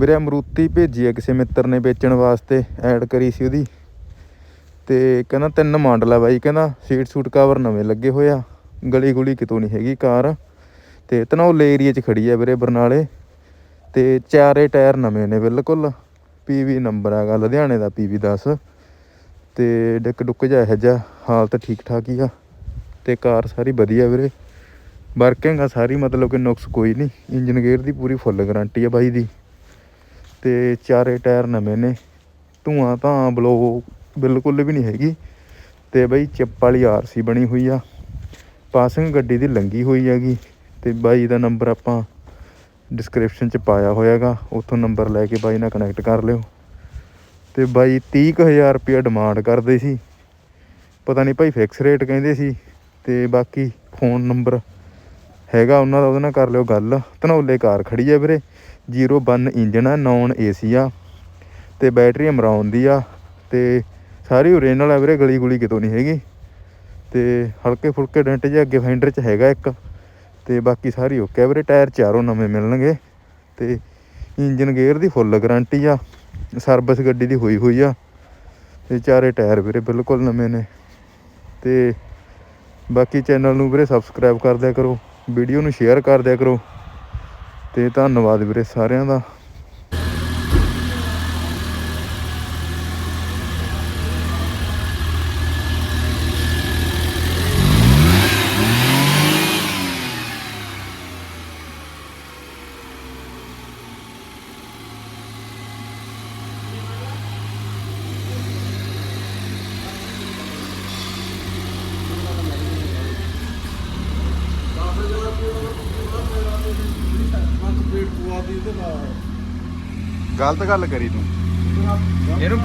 ਵੀਰੇ ਅਮਰੂਤੀ ਭੇਜੀ ਆ ਕਿਸੇ ਮਿੱਤਰ ਨੇ ਵੇਚਣ ਵਾਸਤੇ ਐਡ ਕਰੀ ਸੀ ਉਹਦੀ। ਤੇ ਕਹਿੰਦਾ ਤਿੰਨ ਮਾਡਲ ਆ ਬਾਈ, ਕਹਿੰਦਾ ਸੀਟ ਸੂਟ ਕਵਰ ਨਵੇਂ ਲੱਗੇ ਹੋਏ ਆ ਗਲੀ ਗੁਲੀ ਕਿਤੋਂ ਨਹੀਂ ਹੈਗੀ ਕਾਰ। ਤੇ ਧਨੌਲੇ ਏਰੀਆ 'ਚ ਖੜੀ ਆ ਵੀਰੇ ਬਰਨਾਲੇ। ਤੇ ਚਾਰੇ ਟਾਇਰ ਨਵੇਂ ਨੇ ਬਿਲਕੁਲ ਪੀਵੀ ਨੰਬਰ ਹੈਗਾ, ਲੁਧਿਆਣੇ ਦਾ ਪੀਵੀ 10 ਤੇ ਡਿੱਕ ਡੁੱਕ ਜਾ ਇਹ ਜਿਹਾ, ਹਾਲਤ ਠੀਕ ਠਾਕ ਹੀ ਆ। ਤੇ ਕਾਰ ਸਾਰੀ ਵਧੀਆ ਵੀਰੇ। ਵਰਕਿੰਗ ਆ ਸਾਰੀ, ਮਤਲਬ ਕਿ ਨੁਕਸ ਕੋਈ ਨਹੀਂ ਇੰਜਨ ਗੇਅਰ ਦੀ ਪੂਰੀ ਫੁੱਲ ਗਾਰੰਟੀ ਆ ਬਾਈ ਦੀ। ਤੇ ਚਾਰੇ ਟਾਇਰ ਨਵੇਂ ਨੇ। ਧੂਆਂ ਤਾਂ ਬਲੋ ਬਿਲਕੁਲ ਵੀ ਨਹੀਂ ਹੈਗੀ। ਤੇ ਬਈ ਚਿੱਪ ਵਾਲੀ ਆਰਸੀ ਬਣੀ ਹੋਈ ਆ। ਪਾਸਿੰਗ ਗੱਡੀ ਦੀ ਲੰਗੀ ਹੋਈ ਹੈਗੀ ਤੇ ਬਾਈ ਦਾ ਨੰਬਰ ਆਪਾਂ ਡਿਸਕ੍ਰਿਪਸ਼ਨ ਚ ਪਾਇਆ ਹੋਇਆਗਾ। ਉੱਥੋਂ ਨੰਬਰ ਲੈ ਕੇ ਬਾਈ ਨਾਲ ਕਨੈਕਟ ਕਰ ਲਿਓ। ਤੇ ਬਾਈ 30000 ਰੁਪਇਆ ਡਿਮਾਂਡ ਕਰਦੇ ਸੀ। ਪਤਾ ਨਹੀਂ ਭਾਈ ਫਿਕਸ ਰੇਟ ਕਹਿੰਦੇ ਸੀ। ਤੇ ਬਾਕੀ ਫੋਨ ਨੰਬਰ ਹੈਗਾ ਉਹਨਾਂ ਦਾ, ਉਹਦੇ ਨਾਲ ਕਰ ਲਿਓ ਗੱਲ। ਧਨੌਲੇ ਕਾਰ ਖੜੀ ਆ ਵੀਰੇ। 01 ਇੰਜਨ ਆ ਨੌਨ ਏਸੀ ਆ। ਤੇ ਬੈਟਰੀ ਅਮਰਾਉਣ ਦੀ ਆ। ਤੇ ਸਾਰੀ ਓਰੀਜਨਲ ਆ ਵੀਰੇ, ਗਲੀ ਗੁਲੀ ਕਿਤੋਂ ਨਹੀਂ ਹੈਗੀ। ਤੇ ਹਲਕੇ ਫੁਲਕੇ ਡੈਂਟ ਜਿਹੇ ਅੱਗੇ ਫੈਂਡਰ 'ਚ ਹੈਗਾ ਇੱਕ। ਤੇ ਬਾਕੀ ਸਾਰੀ ਓਕੇ ਆ ਵੀਰੇ, ਟਾਇਰ ਚਾਰੋਂ ਨਵੇਂ ਮਿਲਣਗੇ। ਤੇ ਇੰਜਨ ਗੇਅਰ ਦੀ ਫੁੱਲ ਗਾਰੰਟੀ ਆ। ਸਰਵਿਸ ਗੱਡੀ ਦੀ ਹੋਈ ਹੋਈ ਆ। ਤੇ ਚਾਰੇ ਟਾਇਰ ਵੀਰੇ ਬਿਲਕੁਲ ਨਵੇਂ ਨੇ। ਤੇ ਬਾਕੀ ਚੈਨਲ ਨੂੰ ਵੀਰੇ ਸਬਸਕ੍ਰਾਈਬ ਕਰ ਦਿਆ ਕਰੋ। ਵੀਡੀਓ ਨੂੰ ਸ਼ੇਅਰ ਕਰ ਦਿਆ ਕਰੋ ਤੇ ਧੰਨਵਾਦ ਵੀਰੇ ਸਾਰਿਆਂ ਦਾ। ਗਲਤ ਗੱਲ ਕਰੀ ਤੂੰ। ਇਹਨੂੰ